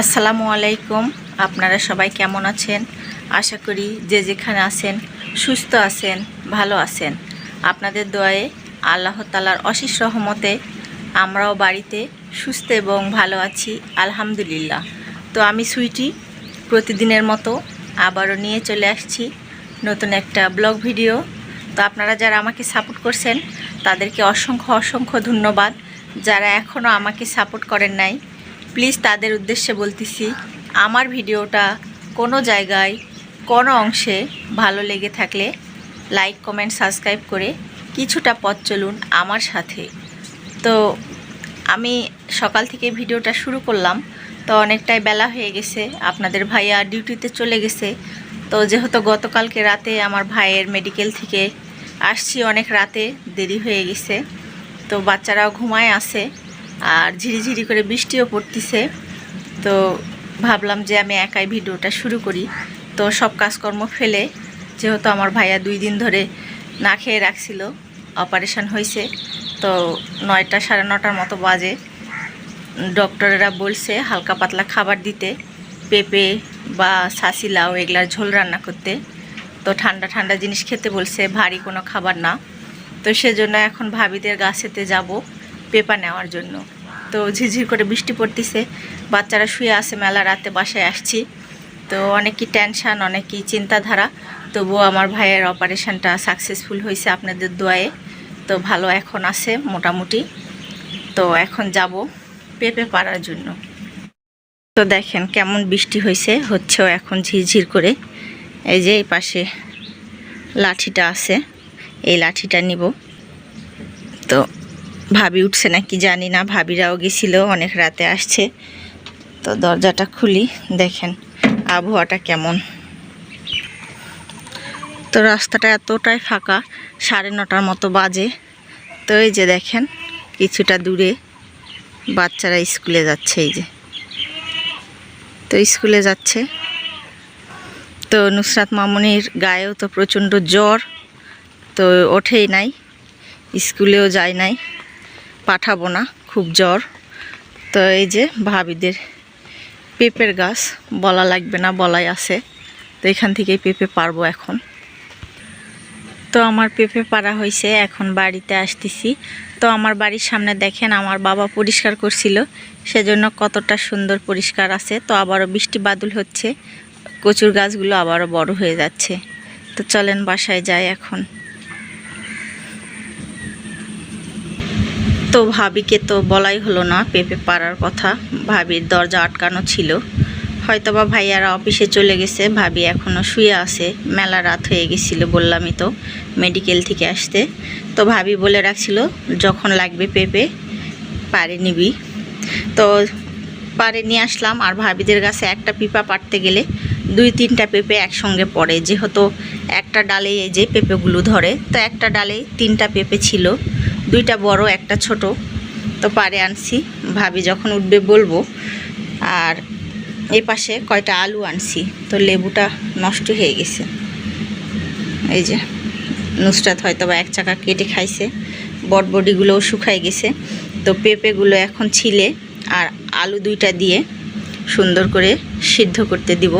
আসসালামু আলাইকুম। আপনারা সবাই কেমন আছেন? আশা করি যে যেখানে আছেন, সুস্থ আছেন, ভালো আছেন। আপনাদের দোয়ায়ে আল্লাহ তালার অশেষ রহমতে আমরাও বাড়িতে সুস্থ এবং ভালো আছি, আলহামদুলিল্লাহ। তো আমি সুইটি প্রতিদিনের মতো আবারও নিয়ে চলে আসছি নতুন একটা ব্লগ ভিডিও। তো আপনারা যারা আমাকে সাপোর্ট করছেন, তাদেরকে অসংখ্য অসংখ্য ধন্যবাদ। যারা এখনও আমাকে সাপোর্ট করেন নাই প্লিজ তাদের উদ্দেশ্যে বলতেছি, আমার ভিডিওটা কোনো জায়গায়, কোনো অংশে ভালো লেগে থাকলে লাইক কমেন্ট সাবস্ক্রাইব করে কিছুটা পথ চলুন আমার সাথে। তো আমি সকাল থেকে ভিডিওটা শুরু করলাম, তো অনেকটাই বেলা হয়ে গেছে, আপনাদের ভাইয়া ডিউটিতে চলে গেছে। তো যেহেতু গতকালকে রাতে আমার ভাইয়ের মেডিকেল থেকে আসছি অনেক রাতে, দেরি হয়ে গেছে, তো বাচ্চারাও ঘুমায় আছে। আর ঝিরিঝিরি করে বৃষ্টিও পড়তিছে। তো ভাবলাম যে আমি একাই ভিডিওটা শুরু করি। তো সব কাজকর্ম ফেলে যেহেতু আমার ভাইয়া দুই দিন ধরে না খেয়ে রাখছিল, অপারেশন হয়েছে তো নয়টা সাড়ে নটার মতো বাজে। ডক্টরেরা বলছে হালকা পাতলা খাবার দিতে, পেঁপে বা সাসি লাউ এগুলার ঝোল রান্না করতে। তো ঠান্ডা ঠান্ডা জিনিস খেতে বলছে, ভারী কোনো খাবার না। তো সেজন্য এখন ভাবিদের গাছেতে যাব পেপা নেওয়ার জন্য। তো ঝিরঝির করে বৃষ্টি পড়তেছে। বাচ্চারা শুয়ে আছে মেলা রাতে, বাসায় আসছি। তো অনেকই টেনশান অনেকই চিন্তাধারা। তবুও আমার ভাইয়ের অপারেশনটা সাকসেসফুল হয়েছে আপনাদের দোয়ায়ে। তো ভালো এখন আছে, মোটামুটি। তো এখন যাব পেঁপে পাড়ার জন্য। তো দেখেন কেমন বৃষ্টি হয়েছে, হচ্ছেও এখন ঝিরঝির করে। এই যে এই পাশে লাঠিটা আছে, এই লাঠিটা নিব। তো ভাবি উঠছে না কি জানি না, ভাবিরাও গেছিল, অনেক রাতে আসছে। তো দরজাটা খুলি, দেখেন আবহাওয়াটা কেমন। তো রাস্তাটা এতটাই ফাঁকা, সাড়ে নটার মতো বাজে। তো এই যে দেখেন, কিছুটা দূরে বাচ্চারা স্কুলে যাচ্ছে এই যে। তো স্কুলে যাচ্ছে। তো নুসরাত মামুনির গায়েও তো প্রচণ্ড জ্বর, তো ওঠেই নাই, স্কুলেও যায় নাই। পাঠাবো না, খুব জ্বর। তো এই যে ভাবিদের পেঁপের গাছ, বলা লাগবে না, বলাই আছে। তো এখান থেকেই পেঁপে পারব এখন। তো আমার পেঁপে পাড়া হয়েছে এখন বাড়িতে আসতেছি। তো আমার বাড়ির সামনে দেখেন, আমার বাবা পরিষ্কার করছিল, সেজন্য কতটা সুন্দর পরিষ্কার আছে। তো আবারও বৃষ্টি বাদল হচ্ছে, কচুর গাছগুলো আবারও বড় হয়ে যাচ্ছে। তো চলেন বাসায় যাই এখন। তো ভাবিকে তো বলাই হলো না, পেঁপে পাড়ার কথা। ভাবির দরজা আটকানো ছিল। হয়তোবা ভাইয়ারা অফিসে চলে গেছে, ভাবি এখনও শুয়ে আছে। মেলা রাত হয়ে গেছিল বললামই তো, মেডিকেল থেকে আসতে। তো ভাবি বলে রাখছিল, যখন লাগবে পেঁপে পারে নিবি। তো পারে নিয়ে আসলাম, আর ভাবিদের কাছে একটা পিপা পাড়তে গেলে দুই তিনটা পেঁপে একসঙ্গে পড়ে। যেহেতু একটা ডালে এই যে পেঁপেগুলো ধরে, তো একটা ডালে তিনটা পেঁপে ছিল। দুইটা বড়, একটা ছোট। তো পারে আনছি। ভাবি যখন উঠবে বলব। আর এই পাশে কয়টা আলু আনছি। তো লেবুটা নষ্ট হয়ে গেছে। এই যে, নুসরাত হয়তো বা এক চাকা কেটে খাইছে। বটবডিগুলোও শুকাই গেছে। তো পেঁপেগুলো এখন ছিলে আর আলু দুইটা দিয়ে সুন্দর করে সিদ্ধ করতে দিব।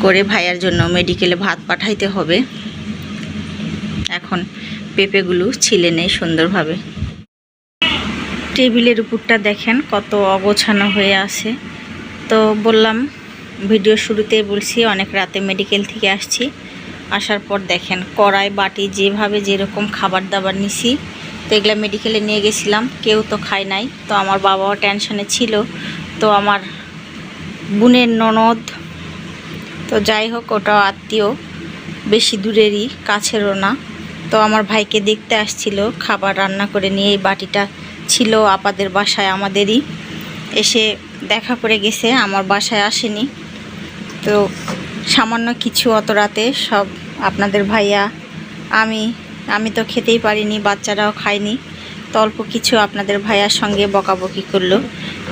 করে ভাইয়ার জন্য মেডিকেলে ভাত পাঠাইতে হবে। এখন পেঁপেগুলো ছিলে নেই সুন্দরভাবে। টেবিলের উপরটা দেখেন কত অগোছানো হয়ে আছে। তো বললাম, ভিডিও শুরুতে বলছি, অনেক রাতে মেডিকেল থেকে আসছি। আসার পর দেখেন, কড়াই, বাটি, যেভাবে যেরকম খাবার দাবার নিছি, তো এগুলো মেডিকেলে নিয়ে গেছিলাম। কেউ তো খায় নাই, তো আমার বাবাও টেনশনে ছিল। তো আমার বোনের ননদ, তো যাই হোক, ওটাও আত্মীয়, বেশি দূরেরই, কাছেরও না। তো আমার ভাইকে দেখতে আসছিল, খাবার রান্না করে নিয়ে এই বাটিটা ছিল আপাদের বাসায়, আমাদেরই। এসে দেখা করে গেছে, আমার বাসায় আসেনি। তো সামান্য কিছু অত রাতে সব আপনাদের ভাইয়া, আমি আমি তো খেতেই পারিনি, বাচ্চারাও খায়নি। তো অল্প কিছু আপনাদের ভাইয়ার সঙ্গে বকাবকি করল।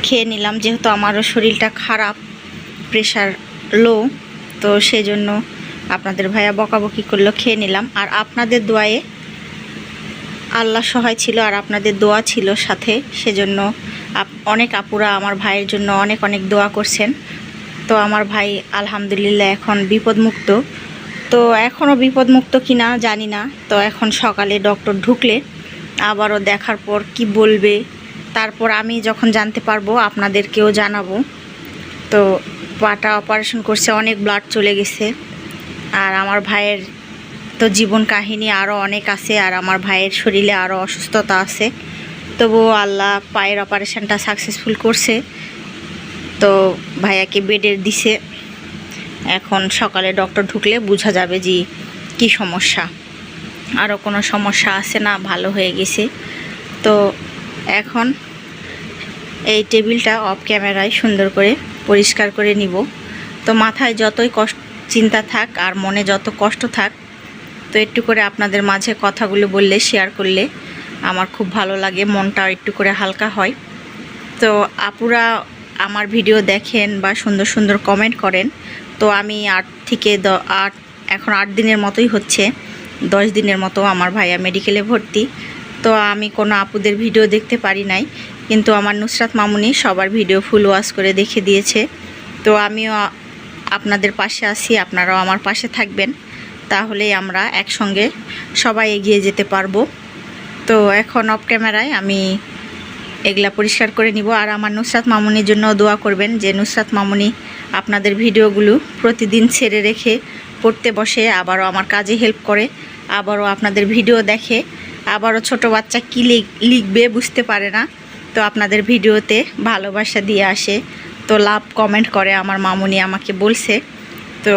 খেয়ে নিলাম, যেহেতু আমারও শরীরটা খারাপ প্রেশার লো তো সেই জন্য আপনাদের ভাইয়া বকাবকি করল, খেয়ে নিলাম। আর আপনাদের দোয়ায়ে আল্লাহ সহায় ছিল আর আপনাদের দোয়া ছিল সাথে। সেজন্য অনেক আপুরা আমার ভাইয়ের জন্য অনেক অনেক দোয়া করছেন। তো আমার ভাই আলহামদুলিল্লাহ এখন বিপদমুক্ত। তো এখনও বিপদমুক্ত কিনা জানি না। তো এখন সকালে ডক্টর ঢুকলে আবারও দেখার পর কি বলবে, তারপর আমি যখন জানতে পারব আপনাদেরকেও জানাব। তো পাটা অপারেশন করছে, অনেক ব্লাড চলে গেছে। আর আমার ভাইয়ের তো জীবন কাহিনী আরও অনেক আছে, আর আমার ভাইয়ের শরীরে আরও অসুস্থতা আছে। তবুও আল্লাহ পায়ের অপারেশনটা সাকসেসফুল করছে। তো ভাইয়াকে বেডের দিছে। এখন সকালে ডক্টর ঢুকলে বোঝা যাবে যে কি সমস্যা। আরও কোনো সমস্যা আছে না, ভালো হয়ে গেছে। তো এখন এই টেবিলটা অফ ক্যামেরায় সুন্দর করে পরিষ্কার করে নিব। তো মাথায় যতই কষ্ট চিন্তা থাক আর মনে যত কষ্ট থাক, তো একটু করে আপনাদের মাঝে কথাগুলো বললে শেয়ার করলে আমার খুব ভালো লাগে, মনটা একটু করে হালকা হয়। তো আপুরা আমার ভিডিও দেখেন বা সুন্দর সুন্দর কমেন্ট করেন। তো আমি আট থেকে দ, আট, এখন আট দিনের মতোই হচ্ছে। দশ দিনের মতো আমার ভাইয়া মেডিকেলে ভর্তি। তো আমি কোনো আপুদের ভিডিও দেখতে পারি নাই, কিন্তু আমার নুসরাত মামুনি সবার ভিডিও ফুল ওয়াশ করে দেখে দিয়েছে। তো আমিও আপনাদের পাশে আছি, আপনারাও আমার পাশে থাকবেন। তাহলেই আমরা একসঙ্গে সবাই এগিয়ে যেতে পারব। তো এখন অফ ক্যামেরায় আমি এগুলা পরিষ্কার করে নিব। আর আমার নুসরাত মামুনির জন্য দোয়া করবেন যে, নুসরাত মামুনি আপনাদের ভিডিওগুলো প্রতিদিন ছেড়ে রেখে পড়তে বসে, আবারও আমার কাজে হেল্প করে, আবারও আপনাদের ভিডিও দেখে, আবারও ছোট বাচ্চা কী লিখ লিখবে বুঝতে পারে না। তো আপনাদের ভিডিওতে ভালোবাসা দিয়ে আসে। তো লাভ কমেন্ট করে, আমার মামুনি আমাকে বলছে। তো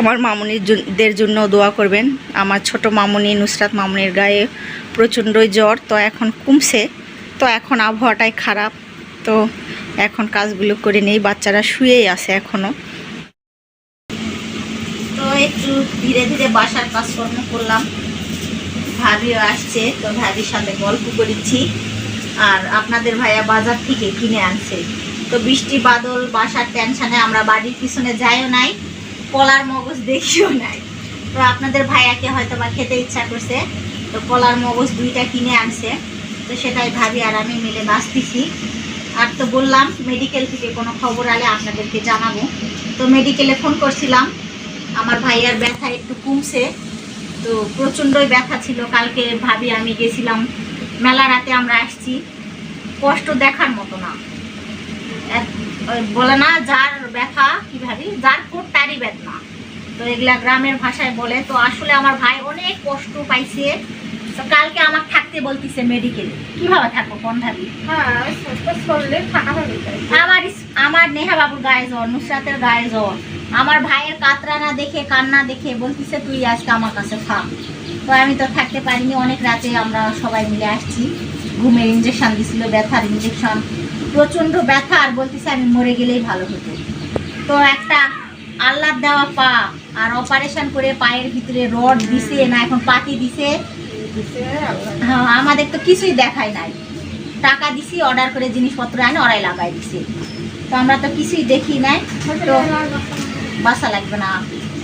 আমার মামুনির দের জন্য দোয়া করবেন। আমার ছোট মামুনি নুসরাত মামুনির গায়ে প্রচণ্ডই জ্বর, তো এখন কমছে। তো এখন আবহাওয়াটাই খারাপ। তো এখন কাজগুলো করে নেই, বাচ্চারা শুয়েই আছে এখনও তো একটু ধীরে ধীরে বাসার কাজকর্ম করলাম। ভাবিও আসছে, তো ভাবির সাথে গল্প করেছি। আর আপনাদের ভাইয়া বাজার থেকে কিনে আনছে। তো বৃষ্টি, বাদল, বাসার টেনশনে আমরা বাড়ির পিছনে যাইও নাই, কলার মগজ দেখিও নাই। তো আপনাদের ভাইয়াকে হয়তো বা খেতে ইচ্ছা করছে, তো কলার মগজ দুইটা কিনে আনছে, তো সেটাই ভাবি আর আমি মিলে বাঁচতেছি। আর তো বললাম মেডিকেল থেকে কোনো খবর আলে আপনাদেরকে জানাব। তো মেডিকেলে ফোন করছিলাম, আমার ভাইয়ার ব্যথা একটু কমছে, তো প্রচণ্ডই ব্যথা ছিল। কালকে ভাবি আমি গেছিলাম, মেলা রাতে আমরা আসছি, কষ্ট দেখার মতো না। বলে না যার ব্যথা কি ভাবি? যার কোট তারই বেদনা তো এগুলা গ্রামের ভাষায় বলে। তো আসলে আমার ভাই অনেক কষ্ট পাইছে। কালকে আমার থাকতে বলতিছে মেডিকেলে কীভাবে থাকব কোন ভাবি? হ্যাঁ। আমার আমার নেহা বাবুর গায়ে জ্বর নুসরাতের গায়ে জ্বর। আমার ভাইয়ের কাতরানা দেখে কান্না দেখে বলতিছে তুই আজকে আমার কাছে থাক তো আমি তো থাকতে পারিনি। অনেক রাতে আমরা সবাই মিলে আসছি। ঘুমের ইঞ্জেকশন দিছিল ব্যথার ইঞ্জেকশন প্রচণ্ড ব্যথা আর বলতেছে আমি মরে গেলেই ভালো হতো। তো একটা আল্লাহ দেওয়া পা আর অপারেশন করে পায়ের ভিতরে রড দিছে না এখন পাতি দিছে। হ্যাঁ আমাদের তো কিছুই দেখায় নাই। টাকা দিছি অর্ডার করে জিনিসপত্র আনে ওরাই লাগাই দিছে। তো আমরা তো কিছুই দেখি নাই। তো বাসা লাগবে না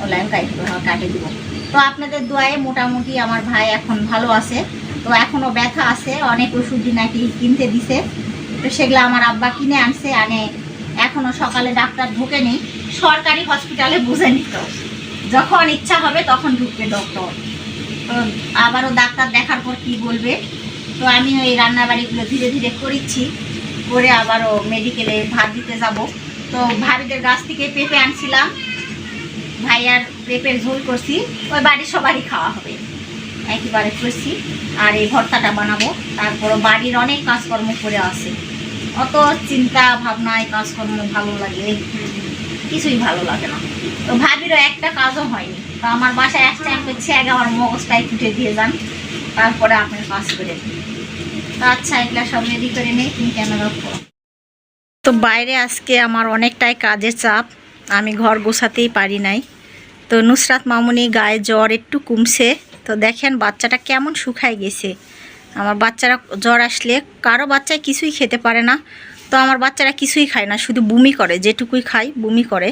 অনলাইন কাটে কাটে দিব। তো আপনাদের দোয়ায় মোটামুটি আমার ভাই এখন ভালো আছে। তো এখনও ব্যথা আছে অনেক ওষুধ নাকি কিনতে দিছে। তো সেগুলো আমার আব্বা কিনে আনছে, আনে। এখনও সকালে ডাক্তার ঢোকেনি, সরকারি হসপিটালে বুঝে নিত। যখন ইচ্ছা হবে তখন ঢুকবে ডক্টর তো আবারও ডাক্তার দেখার পর কি বলবে? তো আমি ওই রান্নাবাড়িগুলো ধীরে ধীরে করেছি করে আবারও মেডিকেলে ভাত দিতে যাব। তো ভাবিদের গাছ থেকে পেঁপে আনছিলাম। ভাইয়ার পেঁপের ঝোল করছি, ওই বাড়ির সবারই খাওয়া হবে। একেবারে করছি, আর এই ভর্তাটা বানাবো। তারপর বাড়ির অনেক কাজকর্ম করে আছে। অত চিন্তা, ভাবনায় কাজকর্ম ভালো লাগে। কিছুই ভালো লাগে না। তো ভাবিরও একটা কাজও হয়নি। তো আমার বাসায় এক আমি হচ্ছে আগে আমার মগজটাই ফুটে দিয়ে যান। তারপরে আপনার কাজ করে। তো আচ্ছা এগুলা সব রেডি করে নেই তুমি ক্যামেরা করো। তো বাইরে আজকে আমার অনেকটাই কাজের চাপ। আমি ঘর গোছাতেই পারি নাই। তো নুসরাত মামুনি গায়ে জ্বর একটু কমছে। তো দেখেন, বাচ্চাটা কেমন শুকায় গেছে। আমার বাচ্চারা জ্বর আসলে কারও বাচ্চায় কিছুই খেতে পারে না। তো আমার বাচ্চারা কিছুই খায় না, শুধু বমি করে, যেটুকুই খায় বমি করে।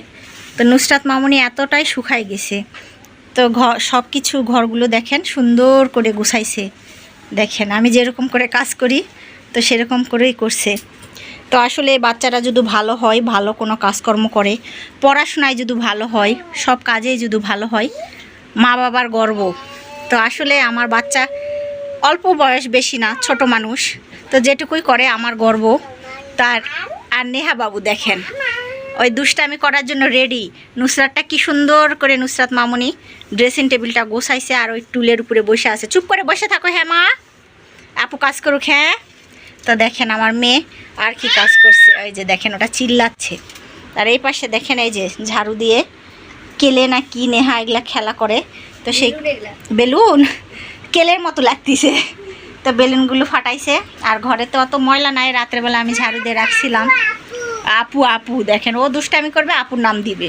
তো নুসরাত মামুনি এতটাই শুকায় গেছে। তো ঘর সব কিছু ঘরগুলো দেখেন, সুন্দর করে গুছাইছে। দেখেন, আমি যেরকম করে কাজ করি, তো সেরকম করেই করছে। তো আসলে বাচ্চারা যদি ভালো হয়, ভালো কোনো কাজকর্ম করে, পড়াশোনায় যদি ভালো হয়, সব কাজেই যদি ভালো হয় মা বাবার গর্ব। তো আসলে আমার বাচ্চা অল্প বয়স বেশি না ছোট মানুষ। তো যেটুকুই করে আমার গর্ব তার আর নেহা বাবু দেখেন। ওই দুষ্টামি করার জন্য রেডি নুসরাতটা কি সুন্দর করে নুসরাত মামুনি ড্রেসিং টেবিলটা গোছাইছে আর ওই টুলের উপরে বসে আছে। চুপ করে বসে থাকো হ্যাঁ মা। আপু কাজ করুক হ্যাঁ। তো দেখেন আমার মেয়ে আর কি কাজ করছে। ওই যে দেখেন ওটা চিল্লাচ্ছে। আর এই পাশে দেখেন এই যে ঝাড়ু দিয়ে কেলে না কি নেহা এগুলা খেলা করে। তো সেই বেলুন? কেলের মতো লাগতেছে। তো বেলুনগুলো ফাটাইছে, আর ঘরে তো অত ময়লা নাই, রাত্রেবেলা আমি ঝাড়ু দিয়ে রাখছিলাম। আপু আপু, দেখেন, ও দুষ্টামি করবে, আপুর নাম দিবে।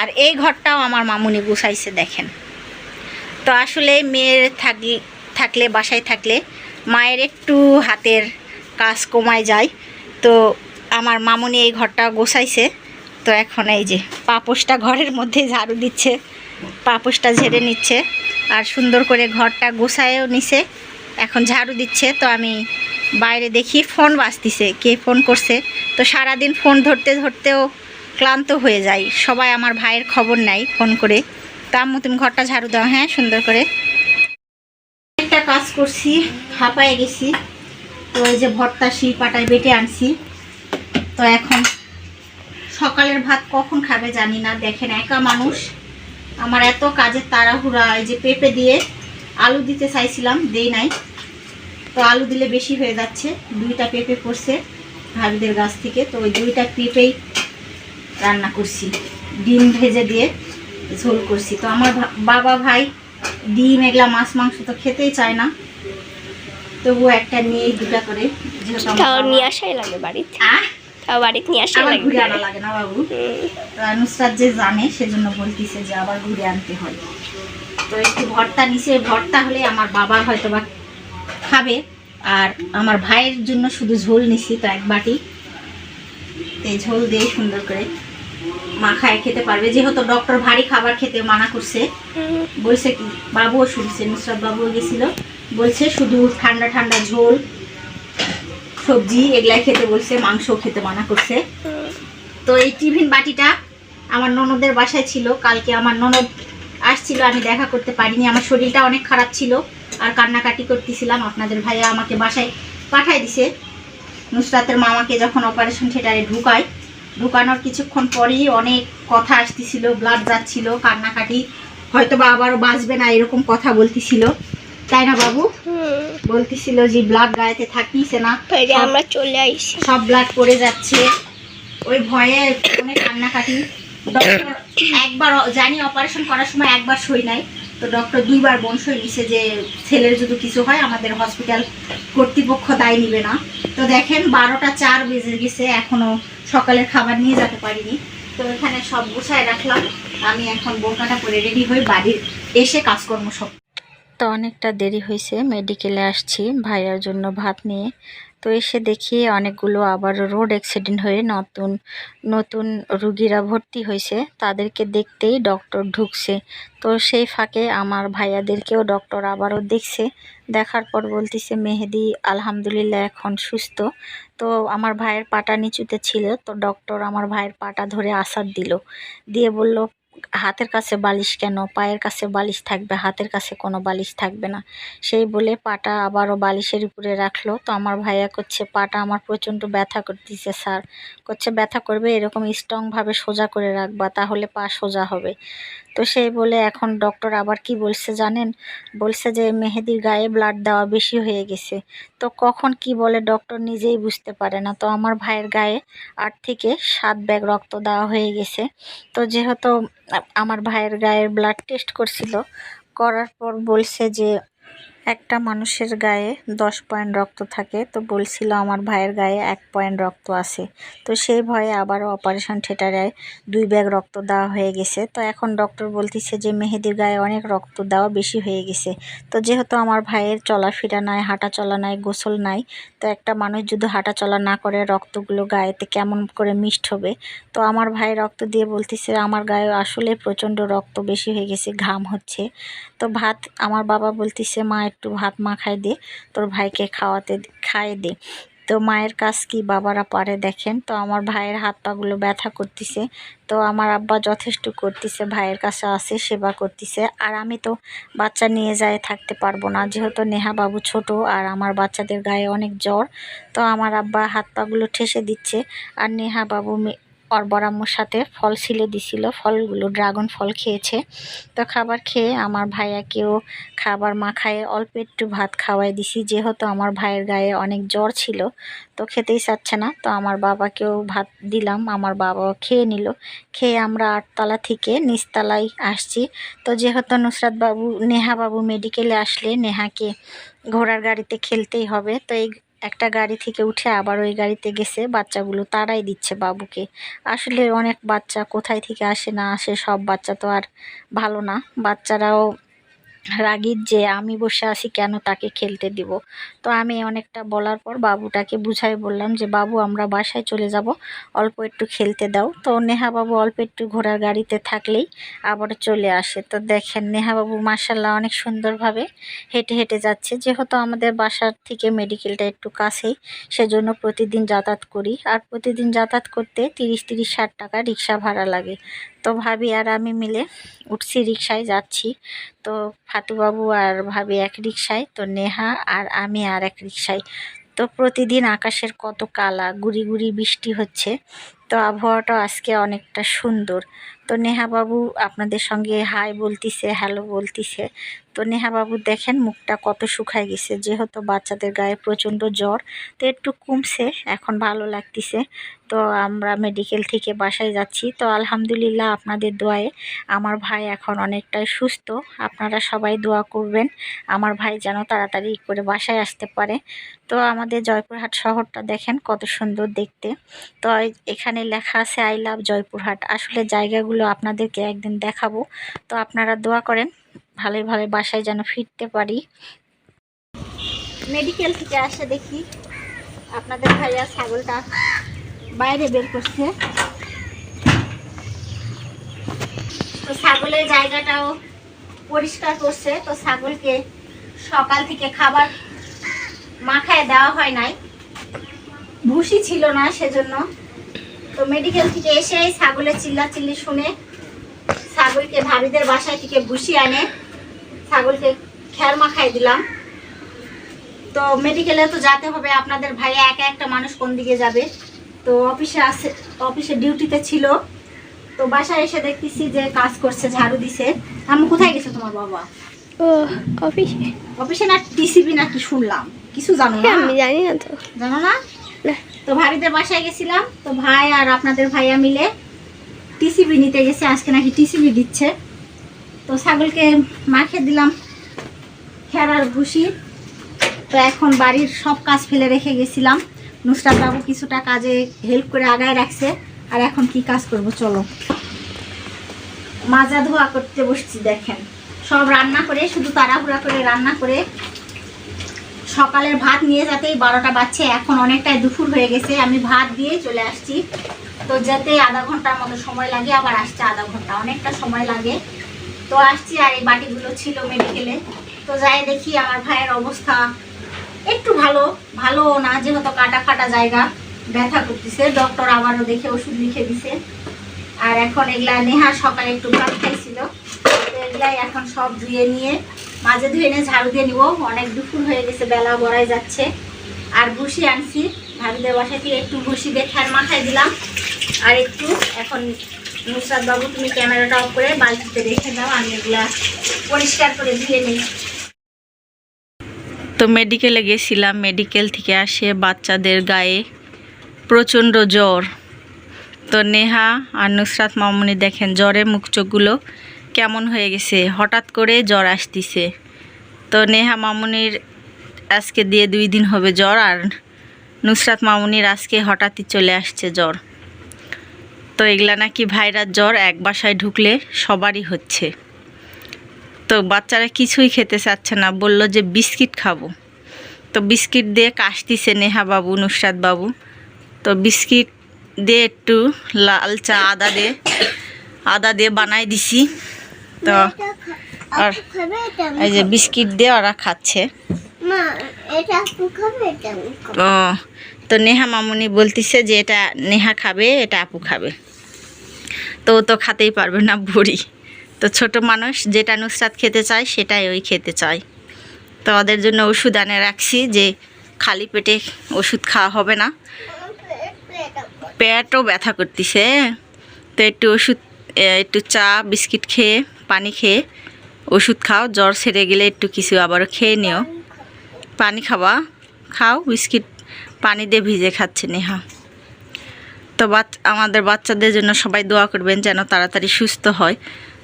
আর এই ঘরটাও আমার মামুনি গুছাইছে, দেখেন। তো আসলে মেয়ের থাকলে থাকলে, বাসায় থাকলে মায়ের একটু হাতের কাজ কমায় যায়। তো আমার মামুনি এই ঘরটা গোছাইছে। তো এখন এই যে পাপোশটা ঘরের মধ্যে ঝাড়ু দিচ্ছে, পাপোশটা ঝেড়ে নিচ্ছে। আর সুন্দর করে ঘরটা গোছায়ও নিছে। এখন ঝাড়ু দিচ্ছে, তো আমি বাইরে দেখি ফোন বাজতিছে, কে ফোন করছে। তো সারাদিন ফোন ধরতে ধরতেও ক্লান্ত হয়ে যাই। সবাই আমার ভাইয়ের খবর নেয় ফোন করে। তা আম্মু, তুমি ঘরটা ঝাড়ু দাও হ্যাঁ সুন্দর করে। একটা কাজ করছি, হাঁপায়ে গেছি। তো ওই যে ভর্তা, শিল পাটায় বেটে আনছি। তো এখন সকালের ভাত কখন খাবে জানি না, দেখেন একা মানুষ। আমার এত কাজের তাড়াহুড়া এই যে পেঁপে দিয়ে আলু দিতে চাইছিলাম দেই নাই। তো আলু দিলে বেশি হয়ে যাচ্ছে দুইটা পেঁপে পড়ছে ভাবিদের গাছ থেকে। তো ওই দুইটা পেঁপেই রান্না করছি ডিম ভেজে দিয়ে ঝোল করছি। তো আমার বাবা ভাই ডিম এগুলা মাছ মাংস তো খেতেই চায় না। তবুও একটা নিয়েই দুটা করে যেহেতু নিয়ে আসাই লাগে বাড়িতে। বাড়িতে নিয়ে লাগে ঘুরে আনা লাগে না বাবু। নুসরাত যে জানে সেজন্য বলতিছে যে আবার ঘুরে আনতে হয়। তো একটু ভর্তা নিচে ভর্তা হলে আমার বাবা হয়তো বা খাবে আর আমার ভাইয়ের জন্য শুধু ঝোল নিছি তো এক বাটি। এই ঝোল দিয়ে সুন্দর করে মাখায় খেতে পারবে। যেহেতু ডক্টর ভারী খাবার খেতে মানা করছে। বলছে কি বাবুও শুনছে নুসরাত বাবুও গেছিল। বলছে শুধু ঠান্ডা ঠান্ডা ঝোল সবজি এগুলাই খেতে বলছে, মাংস খেতে মানা করছে। তো এই টিফিন বাটিটা আমার ননদের বাসায় ছিল। কালকে আমার ননদ আসছিল, আমি দেখা করতে পারিনি। আমার শরীরটা অনেক খারাপ ছিল আর কান্নাকাটি করতেছিলাম। আপনাদের ভাইয়া আমাকে বাসায় পাঠায় দিছে। নুসরাতের মামাকে যখন অপারেশন থিয়েটারে ঢুকায়, ঢুকানোর কিছুক্ষণ পরেই অনেক কথা আসতেছিল ব্লাড যাচ্ছিল, কান্নাকাটি। হয়তো বা আবারও বাঁচবে না এরকম কথা বলতেছিল। তাই না বাবু। বলতেছিল যে ব্লাড গায়েতে থাকিছে না। আমরা চলে আইছি সব ব্লাড পড়ে যাচ্ছে। ওই ভয়ে অনেক কান্নাকাটি। ডক্টর একবার জানি অপারেশন করার সময় একবার সই নাই। তো ডক্টর দুইবার বোন সই নিছে যে ছেলের যদি কিছু হয় আমাদের হসপিটাল কর্তৃপক্ষ দায় নিবে না। তো দেখেন বারোটা চার বেজে গেছে এখনও সকালের খাবার নিয়ে যেতে পারিনি। তো এখানে সব গুছায় রাখলাম। আমি এখন বোরকাটা করে রেডি হই বাড়ির এসে কাজকর্ম সব তো অনেকটা দেরি হয়েছে মেডিকেলে আসছি, ভাইয়ার জন্য ভাত নিয়ে। তো এসে দেখি অনেকগুলো আবার রোড অ্যাক্সিডেন্ট হয়ে নতুন নতুন রুগীরা ভর্তি হয়েছে। তাদেরকে দেখতেই ডক্টর ঢুকছে। তো সেই ফাঁকে আমার ভাইয়াদেরকেও ডক্টর আবারও দেখছে। দেখার পর বলতেছে, মেহেদি, আলহামদুলিল্লাহ এখন সুস্থ। তো আমার ভাইয়ের পাটা নিচুতে ছিল, তো ডক্টর আমার ভাইয়ের পাটা ধরে আসার দিল। দিয়ে বলল হাতের কাছে বালিশ কেন? পায়ের কাছে বালিশ থাকবে, হাতের কাছে কোনো বালিশ থাকবে না। সেই বলে পাটা আবারও বালিশের উপরে রাখল। তো আমার ভাইয়া করছে পাটা আমার প্রচণ্ড ব্যথা করতেছে, স্যার। করছে ব্যথা করবে, এরকম স্ট্রংভাবে সোজা করে রাখবা, তাহলে পা সোজা হবে। তো সেই বলে এখন ডক্টর আবার কি বলছে জানেন? বলছে যে মেহেদির গায়ে ব্লাড দেওয়া বেশি হয়ে গেছে। তো কখন কি বলে ডক্টর নিজেই বুঝতে পারে না। তো আমার ভাইয়ের গায়ে আট থেকে সাত ব্যাগ রক্ত দেওয়া হয়ে গেছে। তো যেহেতু আমার ভাইয়ের গায়ের ব্লাড টেস্ট করছিল, করার পর বলছে যে একটা মানুষের গায়ে দশ পয়েন্ট রক্ত থাকে, তো বলছিল আমার ভাইয়ের গায়ে এক পয়েন্ট রক্ত আছে। তো সেই ভয়ে আবারও অপারেশন থিয়েটারে দুই ব্যাগ রক্ত দেওয়া হয়ে গেছে। তো এখন ডক্টর বলতেছে যে, মেহেদির গায়ে অনেক রক্ত দেওয়া বেশি হয়ে গেছে। তো যেহেতু আমার ভাইয়ের চলাফেরা নাই হাঁটা চলা নাই, গোসল নাই, তো একটা মানুষ যদি হাঁটা চলা না করে রক্তগুলো গায়েতে কেমন করে মিক্সড হবে? তো আমার ভাই রক্ত দিয়ে বলতেছে, আমার গায়ে আসলে প্রচণ্ড রক্ত বেশি হয়ে গেছে, ঘাম হচ্ছে। তো ভাত, আমার বাবা বলতেছে, মা একটু ভাত মাখাই দে, তোর ভাইকে খাওয়াতে খাইয়ে দে। তো মায়ের কাজ কি বাবারা পারে দেখেন? তো আমার ভাইয়ের হাত পাগুলো ব্যথা করতেছে, তো আমার আব্বা যথেষ্ট করতেছে, ভাইয়ের কাছে আছে, সেবা করতেছে। আর আমি তো বাচ্চা নিয়ে যায় থাকতে পারব না, যেহেতু নেহা বাবু ছোট আর আমার বাচ্চাদের গায়ে অনেক জ্বর, তো আমার আব্বা হাত পাগুলো ঠেসে দিচ্ছে। আর নেহা বাবু ওর বরাম্মর সাথে ফল ছিলে দিছিল, ফলগুলো ড্রাগন ফল খেয়েছে। তো খাবার খেয়ে আমার ভাইয়াকেও খাবার মাখায় অল্প একটু ভাত খাওয়াই দিছি। যেহেতু আমার ভাইয়ের গায়ে অনেক জ্বর ছিল, তো খেতেই চাচ্ছে না। তো আমার বাবাকেও ভাত দিলাম, আমার বাবাও খেয়ে নিল। খেয়ে আমরা আটতলা থেকে নিচতলায় আসছি। তো যেহেতু নুসরাত বাবু, নেহা বাবু মেডিকেলে আসলে, নেহাকে ঘোড়ার গাড়িতে খেলতেই হবে। তো এই একটা গাড়ি থেকে উঠে আবার ওই গাড়িতে গেছে, বাচ্চাগুলো তারাই দিচ্ছে বাবুকে। আসলে অনেক বাচ্চা কোথায় থেকে আসে না আসে, সব বাচ্চা তো আর ভালো না। বাচ্চারাও রাগির যে আমি বসে আছি কেন তাকে খেলতে দিব? তো আমি অনেকটা বলার পর বাবুটাকে বুঝাই বললাম যে, বাবু, আমরা বাসায় চলে যাব, অল্প একটু খেলতে দাও। তো নেহা বাবু অল্প একটু ঘোড়ার গাড়িতে থাকলেই আবার চলে আসে। তো দেখেন, নেহা বাবু মার্শাল্লাহ অনেক সুন্দরভাবে হেঁটে হেঁটে যাচ্ছে। যেহেতু আমাদের বাসার থেকে মেডিকেলটা একটু কাছেই, সেজন্য প্রতিদিন যাতায়াত করি। আর প্রতিদিন যাতায়াত করতে তিরিশ তিরিশ, ষাট টাকা রিক্সা ভাড়া লাগে। তো ভাবি আর আমি মিলে উঠছি রিক্সায় যাচ্ছি। তো ফাতুবাবু আর ভাবি এক রিক্সায় তো নেহা আর আমি আর এক রিক্সায় তো প্রতিদিন আকাশের কত কালা, গুড়ি গুড়ি বৃষ্টি হচ্ছে। তো আবহাওয়াটা আজকে অনেকটা সুন্দর। তো নেহা বাবু আপনাদের সঙ্গে হাই বলতিছে হ্যালো বলতিছে। তো নেহা বাবু দেখেন মুখটা কত শুকায় গেছে, যেহেতু বাচ্চাদের গায়ে প্রচণ্ড জ্বর, তো একটু কমছে, এখন ভালো লাগতিছে। তো আমরা মেডিকেল থেকে বাসায় যাচ্ছি। তো আলহামদুলিল্লাহ আপনাদের দোয়ায় আমার ভাই এখন অনেকটাই সুস্থ। আপনারা সবাই দোয়া করবেন, আমার ভাই যেন তাড়াতাড়ি করে বাসায় আসতে পারে। তো আমাদের জয়পুরহাট শহরটা দেখেন কত সুন্দর দেখতে। তো এই- এখানে লেখা আছে, আই লাভ জয়পুরহাট। আসলে জায়গাগুলো আপনাদেরকে একদিন দেখাবো। তো আপনারা দোয়া করেন, ভালোই ভালো বাসায় যেন ফিরতে পারি। মেডিকেল থেকে আসে দেখি, আপনাদের ভাইয়া ছাগলটা বাইরে বের করছে। তো ছাগলের জায়গাটাও পরিষ্কার করছে। তো ছাগলকে সকাল থেকে খাবার মাখায় দেওয়া হয় নাই। ভুসি ছিল না সেজন্য তো মেডিকেল থেকে এসে ছাগলের চিল্লা চিল্লি শুনে ছাগলকে ভাবিদের বাসায় থেকে ভুসি আনে। ছাগলকে খ্যার মাখাই দিলাম। তো মেডিকেলে তো যেতে হবে আপনাদের ভাইয়া একা একটা মানুষ কোন দিকে যাবে? তো অফিসে আসে অফিসে ডিউটিতে ছিল। তো বাসায় এসে দেখতেছি যে কাজ করছে ঝাড়ু দিছে। আমি কোথায় গেছে তোমার বাবা? ও অফিসে অফিসে না টিসিবি না কি শুনলাম। কিছু জানো না? আমি জানি না তো। জানো না। তো ভাবিদের বাসায় গেছিলাম। তো ভাই আর আপনাদের ভাইয়া মিলে টিসিবি নিতে গেছে, আজকে নাকি টিসিবি দিচ্ছে। তো ছাগলকে মাখে দিলাম খেরার ভুসি। তো এখন বাড়ির সব কাজ ফেলে রেখে গেছিলাম। নুসরাত বাবু কিছুটা কাজে হেল্প করে আগায় রাখছে। আর এখন কি কাজ করব, চলো। মাজা ধোয়া করতে বসছি, দেখেন। সব রান্না করে, শুধু তাড়াহুড়া করে রান্না করে সকালের ভাত নিয়ে যাতেই বারোটা বাজছে, এখন অনেকটাই দুপুর হয়ে গেছে, আমি ভাত দিয়ে চলে আসছি। তো যেতে আধা ঘণ্টার মতো সময় লাগে, আবার আসছে আধা ঘণ্টা, অনেকটা সময় লাগে। তো আসছি, আর এই বাটিগুলো ছিল মেডিকেলে। তো যাই দেখি আমার ভাইয়ের অবস্থা। একটু ভালো ভালো না, যেহেতু কাটা ফাটা জায়গা, ব্যথা করতেছে। ডক্টর আবারও দেখে ওষুধ লিখে দিছে। আর এখন এগুলা নেহা সকালে একটু ভাত খাইছিল। এগুলাই এখন সব ধুয়ে নিয়ে মাঝে ধুয়ে নিয়ে ঝাড়ু দিয়ে নিব। অনেক দুপুর হয়ে গেছে, বেলা গড়াই যাচ্ছে। আর ভুসি আনছি। ভাবিদের বাসা থেকে একটু ভুসি দিয়ে খ্যার মাখাই দিলাম। আর একটু এখন নুসরাত বাবু, তুমি ক্যামেরাটা অফ করে বালতিতে রেখে দাও, আমি এগুলা পরিষ্কার করে ধুয়ে নিই। তো মেডিকেলে গেছিলাম। মেডিকেল থেকে আসে বাচ্চাদের গায়ে প্রচণ্ড জ্বর। তো নেহা আর নুসরাত মামনি দেখেন, জ্বরে মুখ চোখগুলো কেমন হয়ে গেছে? হঠাৎ করে জ্বর আসতিছে। তো নেহা মামুনির আজকে দিয়ে দুই দিন হবে জ্বর আর নুসরাত মামুনির আজকে হঠাৎই চলে আসছে জ্বর। তো এগুলা নাকি ভাইরাস জ্বর, এক বাসায় ঢুকলে সবারই হচ্ছে। তো বাচ্চারা কিছুই খেতে চাচ্ছে না, বলল যে বিস্কিট খাব। তো বিস্কিট দিয়ে কাশতিছে নেহা বাবু, নুসরাত বাবু। তো বিস্কিট দিয়ে একটু লাল চা, আদা দিয়ে আদা দিয়ে বানাই দিছি। তো আর এই যে বিস্কিট দিয়ে ওরা খাচ্ছে। খাব। তো নেহা মামুনি বলতিছে যে এটা নেহা খাবে এটা আপু খাবে। তো ও তো খাতেই পারবে না বুড়ি। তো ছোট মানুষ যেটা নুসরাত খেতে চায় সেটাই ওই খেতে চায়। তো ওদের জন্য ওষুধ আনে রাখছি যে খালি পেটে ওষুধ খাওয়া হবে না। পেটও ব্যথা করতেছে। তো একটু ওষুধ একটু চা বিস্কিট খেয়ে পানি খেয়ে ওষুধ খাও, জ্বর সেরে গেলে একটু কিছু আবারও খেয়ে নিও। পানি খাওয়া, খাও, বিস্কিট পানি দিয়ে ভিজে খাচ্ছে নেহা। তো বাচ্চা আমাদের বাচ্চাদের জন্য সবাই দোয়া করবেন যেন তাড়াতাড়ি সুস্থ হয়।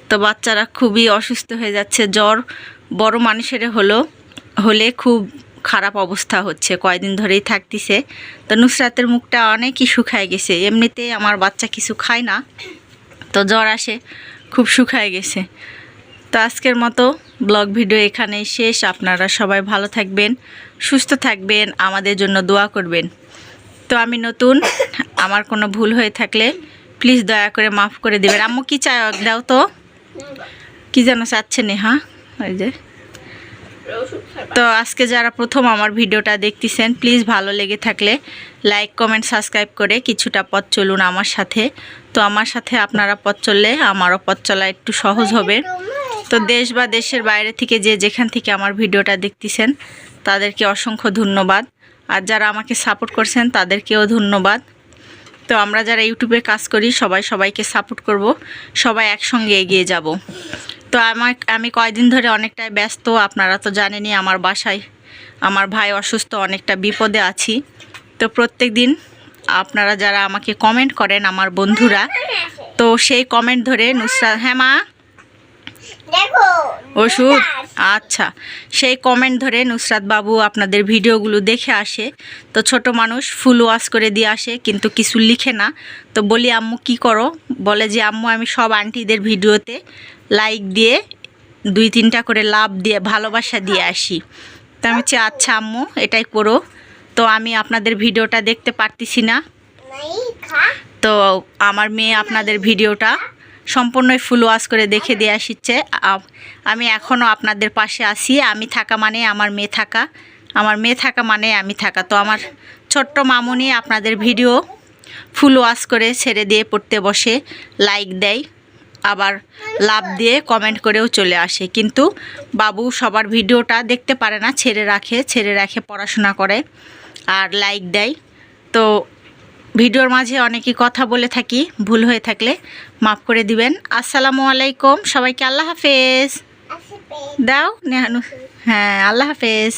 তো বাচ্চারা খুবই অসুস্থ হয়ে যাচ্ছে, জ্বর বড় মানুষের হলো, হলে খুব খারাপ অবস্থা হচ্ছে, কয়দিন ধরেই থাকতিছে। তো নুসরাতের মুখটা অনেকই শুকায় গেছে এমনিতে আমার বাচ্চা কিছু খায় না। তো জ্বর আসে খুব শুকায় গেছে। তো আজকের মতো ব্লগ ভিডিও এখানেই শেষ। আপনারা সবাই ভালো থাকবেন, সুস্থ থাকবেন, আমাদের জন্য দোয়া করবেন। তো আমি নতুন, আমার কোনো ভুল হয়ে থাকলে প্লিজ দয়া করে মাফ করে দেবেন। আম্মু কি চাই দাও তো। কি যেন চাচ্ছে নেহা? ওই যে। তো আজকে যারা প্রথম আমার ভিডিওটা দেখতেছেন প্লিজ ভালো লেগে থাকলে লাইক কমেন্ট সাবস্ক্রাইব করে কিছুটা পথ চলুন আমার সাথে। তো আমার সাথে আপনারা পথ চললে আমারও পথ চলা একটু সহজ হবে। তো দেশ বা দেশের বাইরে থেকে যে যেখান থেকে আমার ভিডিওটা দেখতেছেন, তাদেরকে অসংখ্য ধন্যবাদ। আর যারা আমাকে সাপোর্ট করছেন, তাদেরকেও ধন্যবাদ। তো আমরা যারা ইউটিউবে কাজ করি, সবাই সবাইকে সাপোর্ট করব। সবাই একসঙ্গে এগিয়ে যাব। তো আমার আমি কয়দিন ধরে অনেকটাই ব্যস্ত আপনারা তো জানেনই আমার বাসায়। আমার ভাই অসুস্থ অনেকটা বিপদে আছি। তো প্রত্যেক দিন আপনারা যারা আমাকে কমেন্ট করেন আমার বন্ধুরা তো সেই কমেন্ট ধরে নুসরাত হ্যাঁ মা? ওষুধ? আচ্ছা। সেই কমেন্ট ধরে নুসরাত বাবু আপনাদের ভিডিওগুলো দেখে আসে। তো ছোট মানুষ ফুল ওয়াশ করে দিয়ে আসে কিন্তু কিছু লিখে না। তো বলি আম্মু কি করো? বলে যে আম্মু আমি সব আন্টিদের ভিডিওতে লাইক দিয়ে দুই তিনটা করে লাভ দিয়ে ভালোবাসা দিয়ে আসি। তো আমি চাই আচ্ছা আম্মু এটাই করো। তো আমি আপনাদের ভিডিওটা দেখতে পারতেছি না। তো আমার মেয়ে আপনাদের ভিডিওটা সম্পূর্ণই ফুল ওয়াশ করে দেখে দিয়ে আসছে আমি এখনও আপনাদের পাশে আসি আমি থাকা মানে আমার মেয়ে থাকা। আমার মেয়ে থাকা মানে আমি থাকা। তো আমার ছোট্ট মামুনি আপনাদের ভিডিও ফুল ওয়াশ করে ছেড়ে দিয়ে পড়তে বসে লাইক দেয়। আবার লাভ দিয়ে কমেন্ট করেও চলে আসে। কিন্তু বাবু সবার ভিডিওটা দেখতে পারে না ছেড়ে রাখে ছেড়ে রাখে পড়াশোনা করে আর লাইক দেয়। তো ভিডিওর মাঝে অনেকই কথা বলে থাকি ভুল হয়ে থাকলে মাফ করে দিবেন। আসসালামু আলাইকুম সবাইকে আল্লাহ হাফেজ। দাও নেহানু হ্যাঁ আল্লাহ হাফেজ।